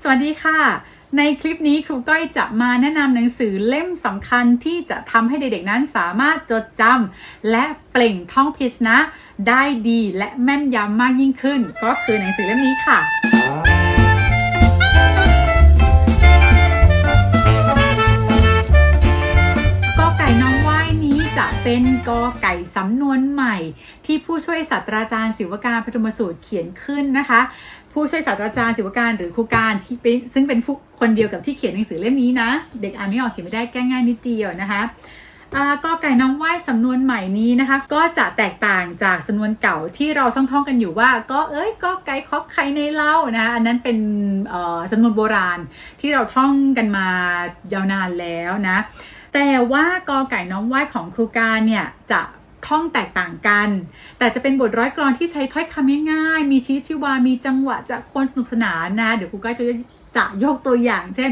สวัสดีค่ะ ในคลิปนี้ครูก้อยจะมาแนะนำหนังสือเล่มสำคัญที่จะทำให้เด็กๆนั้นสามารถจดจำและเปล่งท่องพยัญชนะ ได้ดีและแม่นยำมากยิ่งขึ้น ก็คือหนังสือเล่มนี้ค่ะกอไก่น้องว่ายนี้จะเป็นกอไก่สำนวนใหม่ ที่ผู้ช่วยศาสตราจารย์ศิวการปฐมสูตรเขียนขึ้นนะคะ ผู้ช่วยศาสตราจารย์ศิวการหรือครูการที่เป็นซึ่งเป็นผู้คนเดียวกับที่เขียนหนังสือเล่มนี้นะ เด็กอ่านไม่ออกเขียนไม่ได้แก้ง่ายนิดเดียวนะคะกอไก่น้องว่ายสำนวนใหม่นี้นะคะ ก็จะแตกต่างจากสำนวนเก่าที่เราท่องๆกันอยู่ว่า ก็เอ้ยก็ไก่คอกไข่ในเล่านะคะอันนั้นเป็นสำนวนโบราณที่เราท่องกันมายาวนานแล้วนะแต่ว่ากอไก่น้องว่ายของครูการเนี่ยจะ ท่องแตกต่างกัน แต่จะเป็นบทร้อยกรอนที่ใช้ถ้อยคำง่ายๆ มีชีวิตชีวา มีจังหวะจะคนสนุกสนานนะ เดี๋ยวครูก้อยจะ จะยกตัวอย่าง เช่น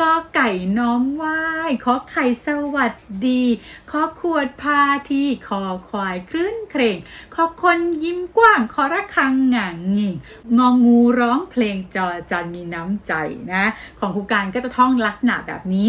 กอไก่น้องว่ายขอไข่สวัสดีขอขวดพาทีขอควายคลื่นเครงขอคนยิ้มกว้างขอระฆังหง่างงิงงองูร้องเพลงจอจันมีน้ำใจนะของครูการก็จะท่องลักษณะแบบนี้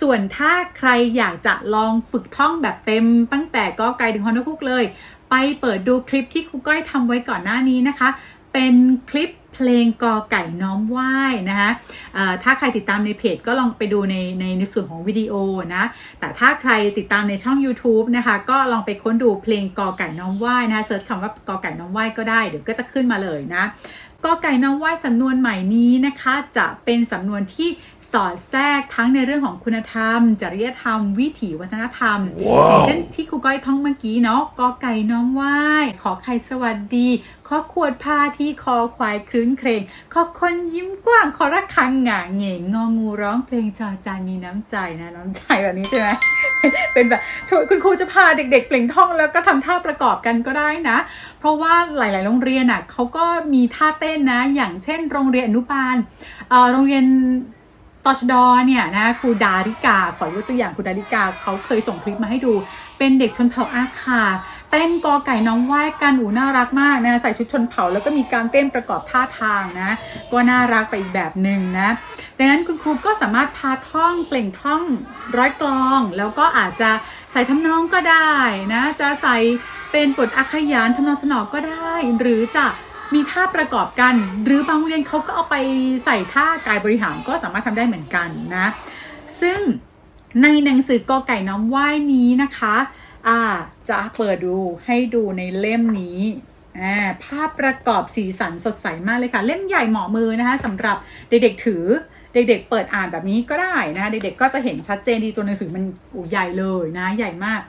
ส่วนถ้าใครอยากจะลองฝึกท่องแบบเต็ม ตั้งแต่กอไก่ถึงฮอนคุกเลย ไปเปิดดูคลิปที่ครูก้อยทำไว้ก่อนหน้านี้นะคะ เป็นคลิปเพลงกอไก่น้อมว่ายนะคะเอ่อถ้าใครติดตามในเพจก็ลองไปดูในในในส่วนของวิดีโอนะ แต่ถ้าใครติดตามในช่อง YouTube นะคะ ก็ลองไปค้นดูเพลงกอไก่น้อมว่ายนะคะเซิร์ชคำว่ากอไก่น้อมว่ายก็ได้เดี๋ยวก็จะขึ้นมาเลยนะกอไก่น้อมว่ายสำนวนใหม่นี้นะคะ จะเป็นสำนวนที่สอดแทรกทั้งในเรื่องของคุณธรรม จริยธรรม วิถีวัฒนธรรมอย่างเช่นที่ครูก้อยท่องเมื่อกี้เนาะกอไก่น้องว่ายขอไข่สวัสดีข อขวดพาที่คอควายคลื้นเครงขอคนยิ้มกว้างขอระฆังหง่าเหง่งงองูร้องเพลงจอจานมีน้ำใจนะน้ำใจแบบนี้ใช่ไหมเป็นแบบช่วยคุณครูจะพาเด็กๆเปล่งท่องแล้วก็ทำท่าประกอบกันก็ได้นะ เพราะว่าหลาย ๆ โรงเรียนอะเขาก็มีท่าเต้นนะ อย่างเช่น โรงเรียนอนุบาลเอ่อโรงเรียน ตชดเนี่ยนะครูดาริกา ขอยกตัวอย่างครูดาริกาเขาเคยส่งคลิปมาให้ดู เป็นเด็กชนเผ่าอาคาเต้นกอไก่น้องว่ายกันอูน่ารักมากนะใส่ชุดชนเผ่าแล้วก็มีการเต้นประกอบท่าทางนะ ก็น่ารักไปอีกแบบหนึ่งนะดังนั้นคุณครูก็สามารถพาท่องเปล่งท่องร้อยกลอง แล้วก็อาจจะใส่ทำนองก็ได้นะจะใส่เป็นบทอักขยานทำนองสนอก็ได้ หรือจะ มีท่าประกอบกัน หรือบางโรงเรียนเขาก็เอาไปใส่ท่ากายบริหารก็สามารถทำได้เหมือนกันนะ ซึ่งในหนังสือกอไก่น้ำว่ายนี้นะคะอ่าจะเปิดดูให้ดูในเล่มนี้ภาพประกอบสีสันสดใสมากเลยค่ะ เล่มใหญ่เหมาะมือนะคะสำหรับเด็กๆถือเด็กๆเปิดอ่านแบบนี้ก็ได้นะคะเด็กๆก็จะเห็นชัดเจนดีตัวหนังสือมันอูใหญ่เลยนะใหญ่มาก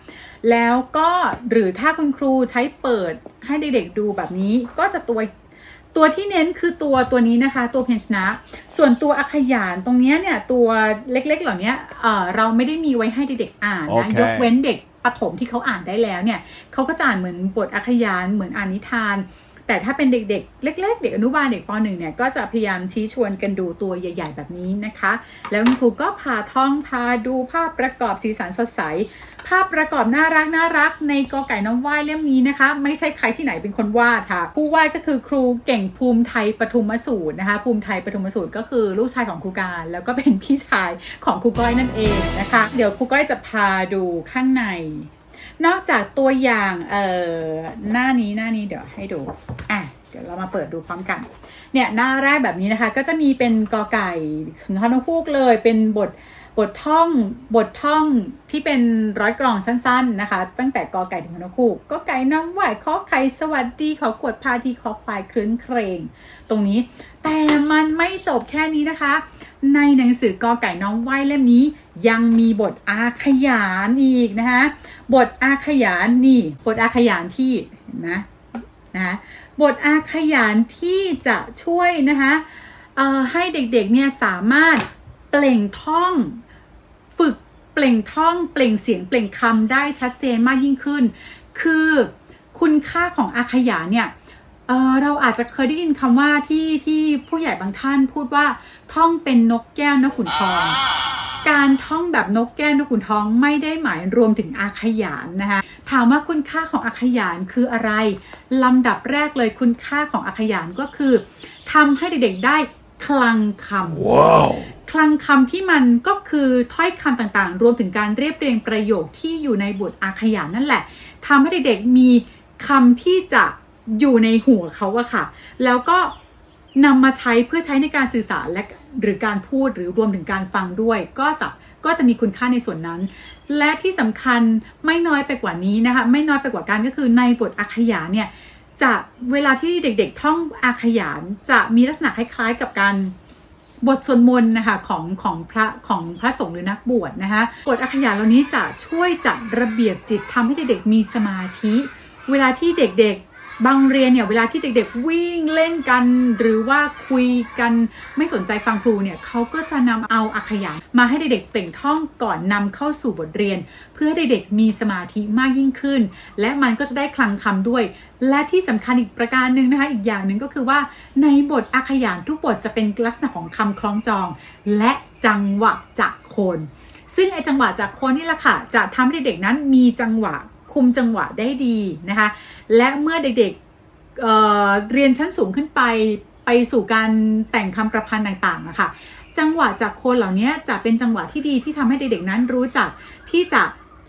แล้วก็หรือถ้าคุณครูใช้เปิดให้เด็กๆดูแบบนี้ก็จะตัวตัวที่เน้นคือตัวตัวนี้นะคะตัวเพนชนะ ส่วนตัวอักขยานตรงเนี้ยเนี่ยตัวเล็กๆ เหล่านี้เอ่อเราไม่ได้มีไว้ให้เด็กๆอ่านนะโอเคยกเว้นเด็กประถมที่เขาอ่านได้แล้วเนี่ยเขาก็จะอ่านเหมือนบทอักขยานเหมือนอ่านนิทาน แต่ถ้าเป็นเด็กๆ เล็ก ๆ เด็กอนุบาลเด็กป .1 เนี่ยก็จะพยายามชี้ชวนกันดูตัวใหญ่ ๆ แบบนี้นะคะ แล้วคุณครูก็พาท่องพาดูภาพประกอบสีสันสดใส ภาพประกอบน่ารักน่ารักในกอไก่น้องว่ายเล่มนี้นะคะ ไม่ใช่ใครที่ไหนเป็นคนวาดค่ะ ผู้วาดก็คือครูเก่งภูมิไทยปทุมสูตรนะคะ ภูมิไทยปทุมสูตรก็คือลูกชายของครูการ แล้วก็เป็นพี่ชายของครูก้อยนั่นเองนะคะ เดี๋ยวครูก้อยจะพาดูข้างใน นอกจากตัวอย่างเอ่อหน้านี้หน้านี้เดี๋ยวให้ดูอะเดี๋ยวเรามาเปิดดูพร้อมกัน เนี่ยหน้าแรกแบบนี้นะคะ ก็จะมีเป็นกอไก่ถึงฮอนพูกเลยเป็นบท บทท่องบทท่องที่เป็นร้อยกลองสั้นๆนะคะ ตั้งแต่กอไก่ถึงฮอนคูกก็ไก่น้ำไหวขอไข่สวัสดีขอกดพาทีขอควายคลื้นเครงตรงนี้ แต่มันไม่จบแค่นี้นะคะ ในหนังสือกอไก่น้องไหวเล่มนี้ยังมีบทอาขยานอีกนะคะบทอาขยานนี่บทอาขยานที่เห็นไหมนะคะบทอาขยานที่จะช่วยนะคะให้เด็กๆเนี่ยสามารถเปล่งท่อง ฝึกเปล่งท่องเปล่งเสียงเปล่งคำได้ชัดเจนมากยิ่งขึ้น คือคุณค่าของอาขยาเนี่ยเเราอาจจะเคยได้ยินคำว่าที่ที่ผู้ใหญ่บางท่านพูดว่าท่องเป็นนกแก้วนกขุนทอง การท่องแบบนกแก้วนกขุนทองไม่ได้หมายรวมถึงอาขยานนะคะถามว่าคุณค่าของอาขยานคืออะไรลำดับแรกเลยคุณค่าของอาขยานก็คือทำให้เด็กๆได้ คลังคำ Wow. คลังคำที่มันก็คือถ้อยคำต่างๆ รวมถึงการเรียบเรียงประโยคที่อยู่ในบทอาขยานนั่นแหละทำให้เด็กๆมีคำที่จะอยู่ในหัวเขาอะค่ะ แล้วก็นำมาใช้เพื่อใช้ในการสื่อสารและหรือการพูดหรือรวมถึงการฟังด้วย ก็สัก็จะมีคุณค่าในส่วนนั้น และที่สำคัญไม่น้อยไปกว่านี้นะคะ ไม่น้อยไปกว่ากันก็คือในบทอาขยานเนี่ย จะเวลาที่เด็กๆท่องอาขยานจะมีลักษณะคล้ายๆกับการบทสวดมนต์นะคะของของพระของพระสงฆ์หรือนักบวชนะคะบทอาขยานเหล่านี้จะช่วยจัดระเบียบจิตทำให้เด็กๆมีสมาธิ เวลาที่เด็กๆ บางเรียนเนี่ยเวลาที่เด็กๆวิ่งเล่นกัน หรือว่าคุยกันไม่สนใจฟังครูเนี่ยเขาก็จะนำเอาอาขยานมาให้เด็กๆเปล่งท่องก่อนนำเข้าสู่บทเรียน เพื่อให้เด็กๆมีสมาธิมากยิ่งขึ้น และมันก็จะได้คลังคำด้วย และที่สำคัญอีกประการหนึ่งนะคะอีกอย่างหนึ่งก็คือว่าในบทอาขยานทุกบทจะเป็นลักษณะของคำคล้องจอง และจังหวะจากคน ซึ่งไอจังหวะจากคนนี่แหละค่ะจะทำให้เด็กๆนั้นมีจังหวะ คุมจังหวะได้ดีนะคะและเมื่อเด็กๆเเรียนชั้นสูงขึ้นไปไปสู่การแต่งคำประพันธ์ต่างๆอะค่ะจังหวะจากคนเหล่านี้จะเป็นจังหวะที่ดีที่ทำให้เด็กๆนั้นรู้จักที่จะ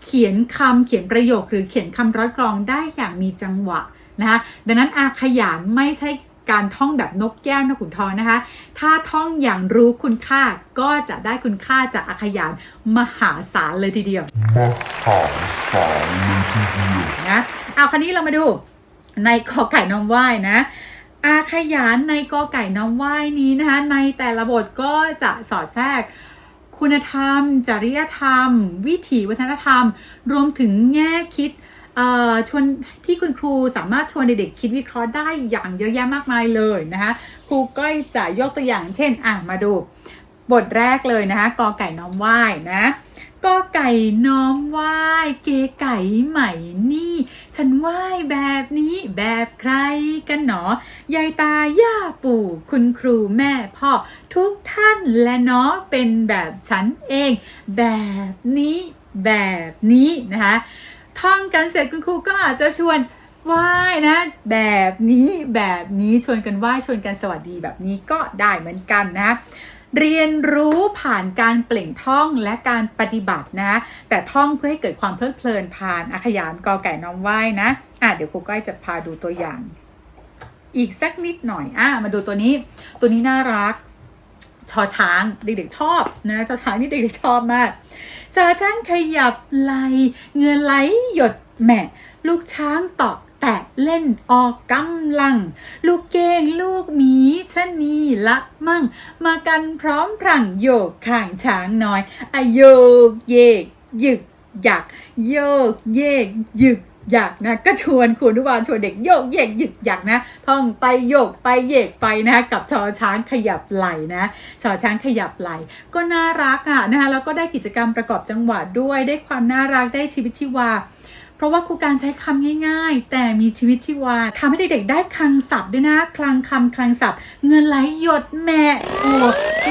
เขียนคำเขียนประโยค หรือเขียนคำร้อยกรองได้อย่างมีจังหวะนะคะดังนั้นอาขยานไม่ใช่ การท่องแบบนกแก้วนกขุนทองนะคะ ถ้าท่องอย่างรู้คุณค่าก็จะได้คุณค่าจากอาขยานมหาศาลเลยทีเดียว Mahasal. นะเอาคราวนี้เรามาดูในกอไก่น้องว่ายนะอาขยานในกอไก่น้องว่ายนี้นะคะ ในแต่ละบทก็จะสอดแทรกคุณธรรม จริยธรรม วิถีวัฒนธรรม รวมถึงแง่คิดเอ่อ ชวนที่คุณครูสามารถชวนเด็กๆคิดวิเคราะห์ได้อย่างเยอะแยะมากมายเลยนะคะครูก้อยจะยกตัวอย่างเช่นอะมาดู บทแรกเลยนะคะกอไก่น้อมว่ายนะกอไก่น้อมไหว้เก๋ไก่ใหม่นี่ ฉันไหว้แบบนี้แบบใครกันหนอยายตาย่าปู่ คุณครูแม่พ่อทุกท่านและเนาะเป็นแบบฉันเอง แบบนี้แบบนี้นะคะ ท่องกันเสร็จคุณครูก็อาจจะชวนไหว้นะ แบบนี้แบบนี้ชวนกันไหว้ชวนกันสวัสดีแบบนี้ก็ได้เหมือนกันนะเรียนรู้ผ่านการเปล่งท่องและการปฏิบัตินะ แต่ท่องเพื่อให้เกิดความเพลิดเพลินผ่านอาขยานกอไก่น้อมไหว้นะอะเดี๋ยวครูก้อยจะพาดูตัวอย่าง อีกสักนิดหน่อยอะมาดูตัวนี้ ตัวนี้น่ารักชอช้างเด็กๆชอบนะชอช้างนี่เด็กๆชอบมาก จอช้างขยับไหลเงื่อไหลหยดแหม่ลูกช้างตอกแตะเล่นออกกำลัง ลูกเก้งลูกหมีชะนีละมั่ง มากันพร้อมพรังโยกข้างช้างน้อยอโยกเยก ยึก หยัก โยกเยก ยึก หยักนะก็ชวนคุณทุกวันชวนเด็กโยกเยกหยึกหยักนะท่องไปโยกไปเยกไปนะกับชอช้างขยับไหลนะชอช้างขยับไหล ก็น่ารักอะนะคะแล้วก็ได้กิจกรรมประกอบจังหวะด้วย ได้ความน่ารักได้ชีวิตชีวาเพราะว่าครูการใช้คำง่ายๆ แต่มีชีวิตชีวาทำให้เด็กๆได้คลังศัพท์ด้วยนะ คลังคำคลังศัพท์ เงินไหลหยดแม่โอ้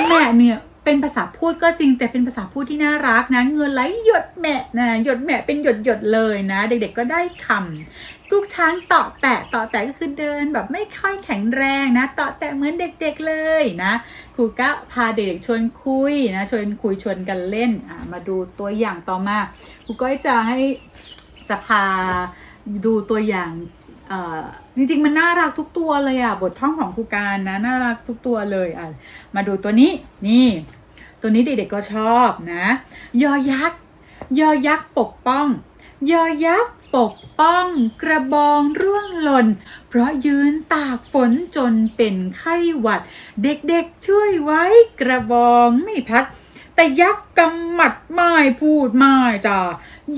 แม่เนี่ย เป็นภาษาพูดก็จริงแต่เป็นภาษาพูดที่น่ารักนะเงินไหลหยดแม่นะหยดแม่เป็นหยดหยดเลยนะ เด็กๆก็ได้คำลูกช้างเตาะแตะเตาะแตะก็คือเดินแบบไม่ค่อยแข็งแรงนะเตาะแตะเหมือนเด็กๆเลยนะครูก็พาเด็กๆชวนคุยนะชวนคุยชวนกันเล่นอะมาดูตัวอย่างต่อมาครูก้อยจะให้จะพาดูตัวอย่างเอ่อ จริงๆ มันน่ารักทุกตัวเลยอะ บทท่องของครูการนะ น่ารักทุกตัวเลยอะ มาดูตัวนี้นี่ ตัวนี้เด็กๆก็ชอบนะ ยอยักษ์ยอยักษ์ปกป้อง ยอยักษ์ปกป้อง กระบองร่วงหล่น เพราะยืนตากฝนจนเป็นไข้หวัด เด็กๆช่วยไว้กระบองไม่พัด แต่ยักษ์กำหมัดไม่พูดไม่จ้า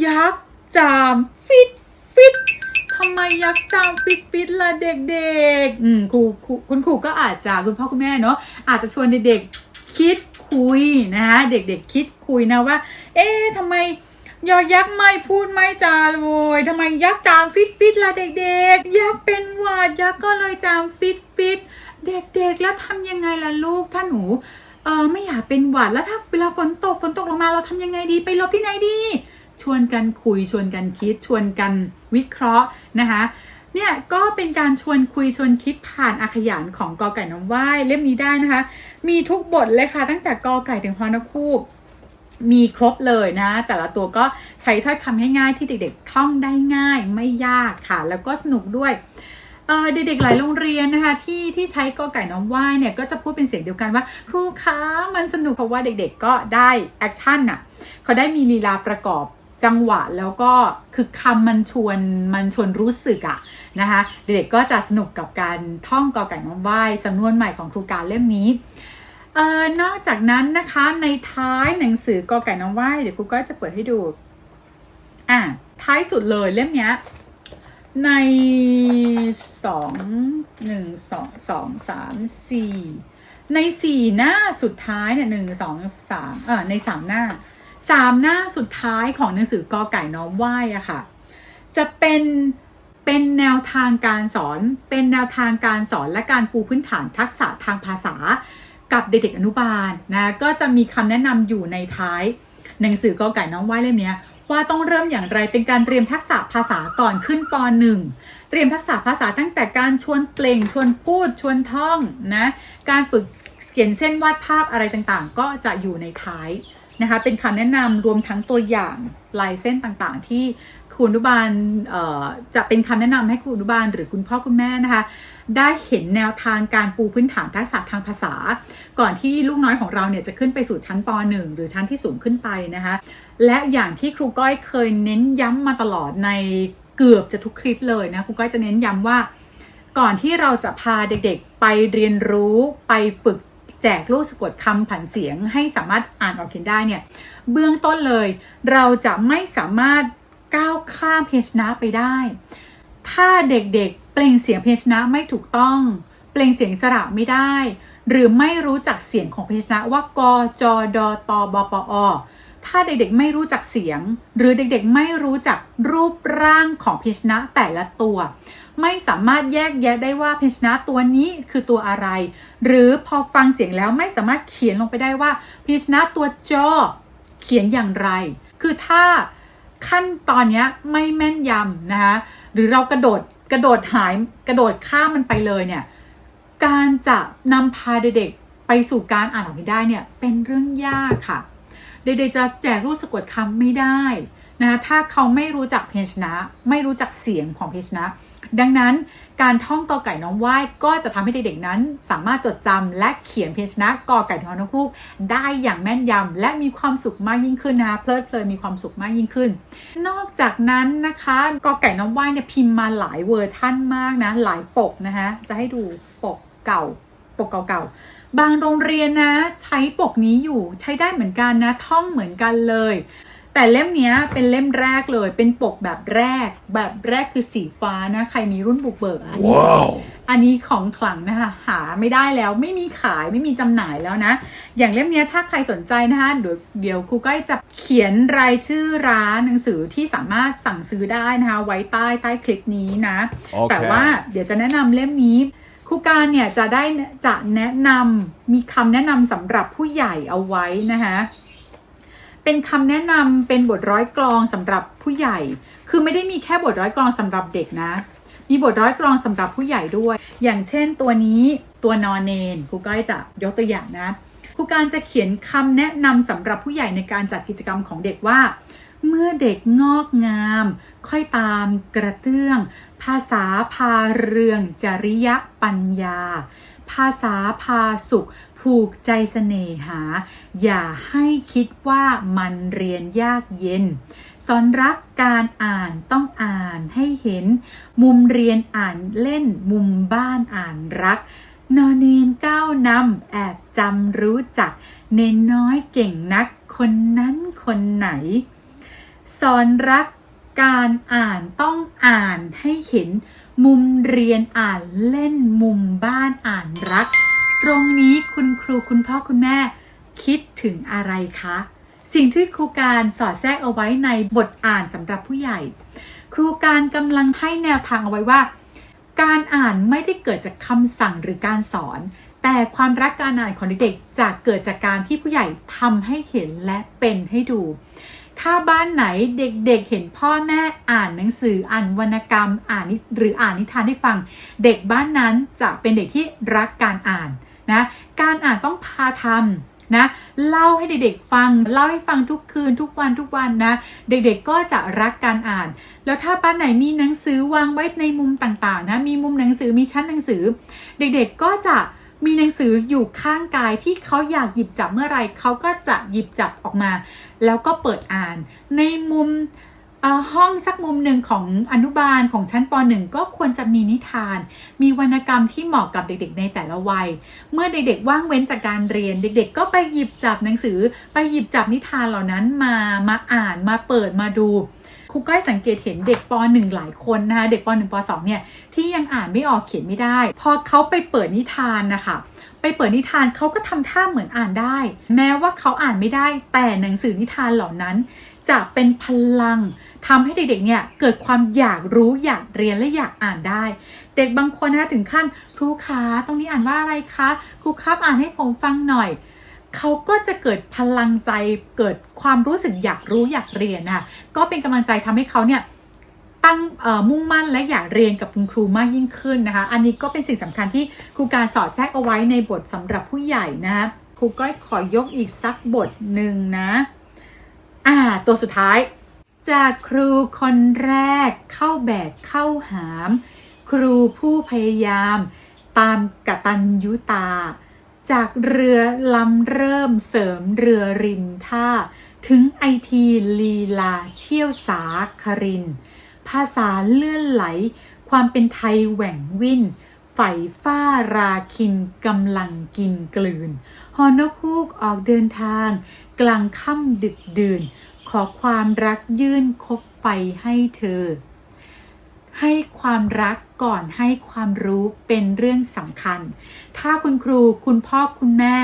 ยักษ์จามฟิตฟิตำไมยักษ์จามฟิตฟิตละเด็กๆ อืมครูคุณครูก็อาจจะคุณพ่อคุณแม่เนาะอาจจะชวนเด็กๆคิดคุยนะคะเด็กๆคิดคุยนะว่า เอ๊ะทำไมยอยักษ์ไม่พูดไม่จาเลยทำไมยักษ์จามฟิตฟิตละเด็กๆ ยักษ์เป็นหวัดยักษ์ก็เลยจามฟิตฟิตเด็กๆ แล้วทำยังไงล่ะลูกถ้าหนูเออไม่อยากเป็นหวัดแล้วถ้าเวลาฝนตกฝนตกลงมาเราทำยังไงดีไปหลบที่ไหนดี ชวนกันคุยชวนกันคิด ชวนกันวิเคราะห์นะคะเนี่ยก็เป็นการชวนคุยชวนคิดผ่านอาขยานของกอไก่น้ำว่ายเล่มนี้ได้นะคะ มีทุกบทเลยค่ะ ตั้งแต่กอไก่ถึงฮอนคูกมีครบเลยนะ แต่ละตัวก็ใช้ถ้อยคำง่ายๆที่เด็กๆท่องได้ง่ายไม่ยากค่ะ แล้วก็สนุกด้วยเด็กๆหลายโรงเรียนนะคะที่ที่ใช้กอไก่น้องว่ายเนี่ยก็จะพูดเป็นเสียงเดียวกันว่า ครูคะมันสนุกเพราะว่าเด็กๆก็ได้แอคชั่นน่ะเขาได้มีลีลาประกอบ จังหวะแล้วก็คือคำมันชวนมันชวนรู้สึกอะนะคะเด็กๆก็จะสนุกกับการท่องกอไก่น้องว่ายสำนวนใหม่ของครูการเล่มนี้เออนอกจากนั้นนะคะในท้ายหนังสือกอไก่น้องว่ายเดี๋ยวครูก็จะเปิดให้ดูอะท้ายสุดเลยเล่มเนี้ยในสองหนึ่งสองสองสามสี่ในสี่หน้าสุดท้ายเนี่ยหนึ่งสองสามเออในสามหน้า สามหน้าสุดท้ายของหนังสือกอไก่น้องว่ายอะค่ะ จะเป็นเป็นแนวทางการสอน เป็นแนวทางการสอนและการปูพื้นฐานทักษะทางภาษา กับเด็กๆอนุบาลนะ ก็จะมีคำแนะนำอยู่ในท้ายหนังสือกอไก่น้องว่ายเล่มนี้ว่าต้องเริ่มอย่างไรเป็นการเตรียมทักษะภาษาก่อนขึ้นป .1 เตรียมทักษะภาษาตั้งแต่การชวนเปล่งชวนพูดชวนท่องนะ การฝึกเขียนเส้นวาดภาพอะไรต่างๆ ก็จะอยู่ในท้าย นะคะเป็นคำแนะนำรวมทั้งตัวอย่างลายเส้นต่างๆ ที่ครูอนุบาลจะเป็นคำแนะนำให้ครูอนุบาลหรือคุณพ่อคุณแม่นะคะ ได้เห็นแนวทางการปูพื้นฐานทักษะทางภาษา ก่อนที่ลูกน้อยของเราเนี่ยจะขึ้นไปสู่ชั้นป .1 หรือชั้นที่สูงขึ้นไปนะคะ และอย่างที่ครูก้อยเคยเน้นย้ำมาตลอดในเกือบจะทุกคลิปเลยนะครูก้อยจะเน้นย้ำว่า ก่อนที่เราจะพาเด็กๆไปเรียนรู้ไปฝึก แจกลูกสะกดคำผันเสียงให้สามารถอ่านออกเขียนได้เนี่ยเบื้องต้นเลย เราจะไม่สามารถก้าวข้ามเพชนะไปได้ ถ้าเด็กๆเปล่งเสียงเพชนะไม่ถูกต้อง เปล่งเสียงสระไม่ได้ หรือไม่รู้จักเสียงของเพชนะว่ากจดตบปอถ้าเด็กๆไม่รู้จักเสียง หรือเด็กๆไม่รู้จักรูปร่างของเพชนะแต่ละตัว ไม่สามารถแยกแยะได้ว่าเพชนะตัวนี้คือตัวอะไร หรือพอฟังเสียงแล้วไม่สามารถเขียนลงไปได้ว่าเพชนะตัวจอเขียนอย่างไร คือถ้าขั้นตอนนี้ไม่แม่นยำนะคะหรือเรากระโดดกระโดดหายกระโดดข้ามมันไปเลยเนี่ยการจะนำพาเด็กๆไปสู่การอ่านออกได้เนี่ยเป็นเรื่องยากค่ะ เด็กๆจะแจกรูปสะกดคำไม่ได้นะคะถ้าเขาไม่รู้จักเพชนะ ไม่รู้จักเสียงของเพชนะ ดังนั้นการท่องกอไก่น้องว่ายก็จะทำให้เด็กๆนั้น สามารถจดจำและเขียนเพยญชนะกอไก่ทองนกฮูกได้อย่างแม่นยำและมีความสุขมากยิ่งขึ้นนะคะเพลิดเพลินมีความสุขมากยิ่งขึ้น นอกจากนั้นนะคะกอไก่น้องว่ายเนี่ยพิมพ์มาหลายเวอร์ชั่นมากนะหลายปกนะคะจะให้ดูปกเก่าปกเก่าๆ บางโรงเรียนนะ ใช้ปกนี้อยู่ใช้ได้เหมือนกันนะ ท่องเหมือนกันเลย แต่เล่มเนี้ยเป็นเล่มแรกเลย เป็นปกแบบแรก แบบแรกคือสีฟ้านะ ใครมีรุ่นบุกเบิกอันนี้ Wow. อันนี้ของขลังนะคะ หาไม่ได้แล้ว ไม่มีขาย ไม่มีจำหน่ายแล้วนะ อย่างเล่มเนี้ยถ้าใครสนใจนะคะเดี๋ยวเดี๋ยวครูก้อยจะเขียนรายชื่อร้านหนังสือที่สามารถสั่งซื้อได้นะคะ ไว้ใต้ใต้คลิปนี้นะโอเคแต่ว่าเดี๋ยวจะแนะนำเล่มนี้ครูการเนี่ยจะได้จะแนะนำมีคำแนะนำสำหรับผู้ใหญ่เอาไว้นะคะ เป็นคำแนะนำเป็นบทร้อยกลองสำหรับผู้ใหญ่ คือไม่ได้มีแค่บทร้อยกลองสำหรับเด็กนะ มีบทร้อยกลองสำหรับผู้ใหญ่ด้วย อย่างเช่นตัวนี้ตัวนอนเนนครูก้อยจะยกตัวอย่างนะครูการจะเขียนคำแนะนำสำหรับผู้ใหญ่ในการจัดกิจกรรมของเด็กว่า เมื่อเด็กงอกงาม ค่อยตามกระเตื้อง ภาษาพาเรือง จริยปัญญา ภาษาพาสุข ผูกใจเสน่หา อย่าให้คิดว่ามันเรียนยากเย็น สอนรักการอ่านต้องอ่านให้เห็น มุมเรียนอ่านเล่น มุมบ้านอ่านรัก นอนเนนก้าวนำแอบจำรู้จัก เนนน้อยเก่งนัก คนนั้นคนไหน สอนรักการอ่านต้องอ่านให้เห็น มุมเรียนอ่านเล่นมุมบ้านอ่านรัก ตรงนี้คุณครูคุณพ่อคุณแม่คิดถึงอะไรคะ สิ่งที่ครูการสอดแทรกเอาไว้ในบทอ่านสำหรับผู้ใหญ่ ครูการกำลังให้แนวทางเอาไว้ว่า การอ่านไม่ได้เกิดจากคำสั่งหรือการสอน แต่ความรักการอ่านของเด็กๆจะเกิดจากการที่ผู้ใหญ่ทำให้เห็นและเป็นให้ดู ถ้าบ้านไหนเด็กๆเห็นพ่อแม่อ่านหนังสืออ่านวรรณกรรมอ่านหรืออ่านนิทานให้ฟัง เด็กบ้านนั้นจะเป็นเด็กที่รักการอ่านนะการอ่านต้องพาทำนะเล่าให้เด็กๆฟังเล่าให้ฟังทุกคืนทุกวันทุกวันนะเด็กๆก็จะรักการอ่าน แล้วถ้าบ้านไหนมีหนังสือวางไว้ในมุมต่างๆนะมีมุมหนังสือมีชั้นหนังสือ เด็กๆก็จะ มีหนังสืออยู่ข้างกายที่เขาอยากหยิบจับเมื่อไรเขาก็จะหยิบจับออกมา แล้วก็เปิดอ่าน ในมุมห้องสักมุมหนึ่งของอนุบาลของชั้นป .1 ก็ควรจะมีนิทาน มีวรรณกรรมที่เหมาะกับเด็กๆ ในแต่ละวัย เมื่อเด็กๆ ว่างเว้นจากการเรียน เด็กๆ ก็ไปหยิบจับหนังสือ ไปหยิบจับนิทานเหล่านั้นมา มาอ่าน มาเปิด มาดู รูก้อยสังเกตเห็นเด็กป .1 หลายคนนะคะเด็กป .1 ป .2 เนี่ยที่ยังอ่านไม่ออกเขียนไม่ได้ พอเขาไปเปิดนิทานนะคะไปเปิดนิทานเขาก็ทำท่าเหมือนอ่านได้ แม้ว่าเขาอ่านไม่ได้ แต่หนังสือนิทานเหล่านั้น จะเป็นพลังทำให้เด็กๆเนี่ยเกิดความอยากรู้อยากเรียนและอยากอ่านได้ เด็กบางคนนะถึงขั้นครูคะตรงนี้อ่านว่าอะไรคะครูครับอ่านให้ผมฟังหน่อย เขาก็จะเกิดพลังใจเกิดความรู้สึกอยากรู้อยากเรียนนะคะก็เป็นกำลังใจทำให้เขาเนี่ยตั้งมุ่งมั่นและอยากเรียนกับคุณครูมากยิ่งขึ้นนะคะ อันนี้ก็เป็นสิ่งสำคัญที่ครูการสอดแทรกเอาไว้ในบทสำหรับผู้ใหญ่นะคะครูก้อยขอยกอีกสักบทหนึ่งนะอ่าตัวสุดท้าย จากครูคนแรกเข้าแบกเข้าหาม ครูผู้พยายาม ตามกตัญยุตา จากเรือลำเริ่มเสริมเรือริมท่า ถึงไอทีลีลาเชี่ยวสาคริน ภาษาเลื่อนไหล ความเป็นไทยแหว่งวิ่นไฝ่ฟ้าราคินกำลังกินกลืน ฮอนกฮูกออกเดินทาง กลางค่ำดึกดื่น ขอความรักยื่นคบไฟให้เธอ ให้ความรักก่อนให้ความรู้เป็นเรื่องสำคัญ ถ้าคุณครูคุณพ่อคุณแม่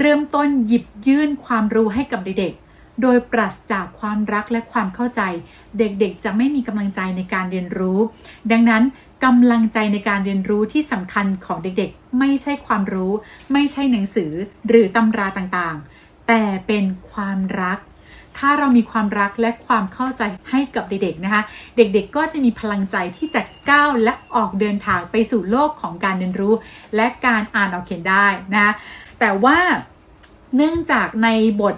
เริ่มต้นหยิบยื่นความรู้ให้กับเด็กๆ โดยปราศจากความรักและความเข้าใจ เด็กๆ จะไม่มีกำลังใจในการเรียนรู้ ดังนั้นกำลังใจในการเรียนรู้ที่สำคัญของเด็กๆ ไม่ใช่ความรู้ ไม่ใช่หนังสือหรือตำราต่างๆ แต่เป็นความรัก ถ้าเรามีความรักและความเข้าใจให้กับเด็กๆนะคะ เด็กๆก็จะมีพลังใจที่จะก้าวและออกเดินทางไปสู่โลกของการเรียนรู้ และการอ่านออกเขียนได้นะะแต่ว่าเนื่องจากในบท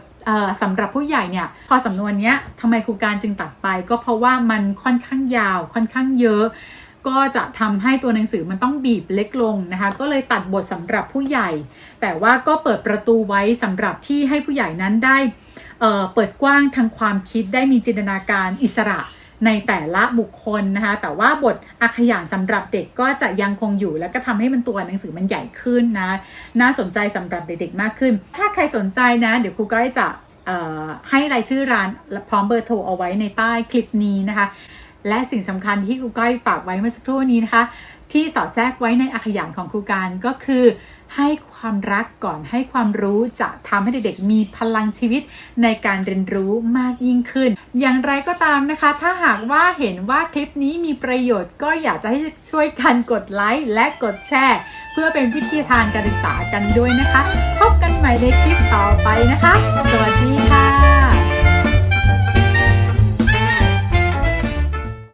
สำหรับผู้ใหญ่เนี่ยพอสำนวนเนี้ยทำไมครูการจึงตัดไป ก็เพราะว่ามันค่อนข้างยาวค่อนข้างเยอะ ก็จะทำให้ตัวหนังสือมันต้องบีบเล็กลงนะคะ ก็เลยตัดบทสำหรับผู้ใหญ่ แต่ว่าก็เปิดประตูไว้สำหรับที่ให้ผู้ใหญ่นั้นได้ เเปิดกว้างทางความคิดได้มีจินตนาการอิสระในแต่ละบุคคลนะคะแต่ว่าบทอักขยานสำหรับเด็กก็จะยังคงอยู่ แล้วก็ทำให้มันตัวหนังสือมันใหญ่ขึ้นนะ น่าสนใจสำหรับเด็กๆมากขึ้น ถ้าใครสนใจนะ เดี๋ยวครูก็จะให้รายชื่อร้านพร้อมเบอร์โทรเอาไว้ในใต้คลิปนี้นะคะ และสิ่งสำคัญที่ครูก้อยฝากไว้เมื่อสักครู่นี้นะคะ ที่สอดแทรกไว้ในอักขยานของครูการก็คือ ให้ความรักก่อนให้ความรู้จะทำให้เด็กๆมีพลังชีวิตในการเรียนรู้มากยิ่งขึ้น อย่างไรก็ตามนะคะ ถ้าหากว่าเห็นว่าคลิปนี้มีประโยชน์ก็อยากจะให้ช่วยกันกดไลค์และกดแชร์ เพื่อเป็นวิธีทานการศึกษากันด้วยนะคะ พบกันใหม่ในคลิปต่อไปนะคะ สวัสดีค่ะ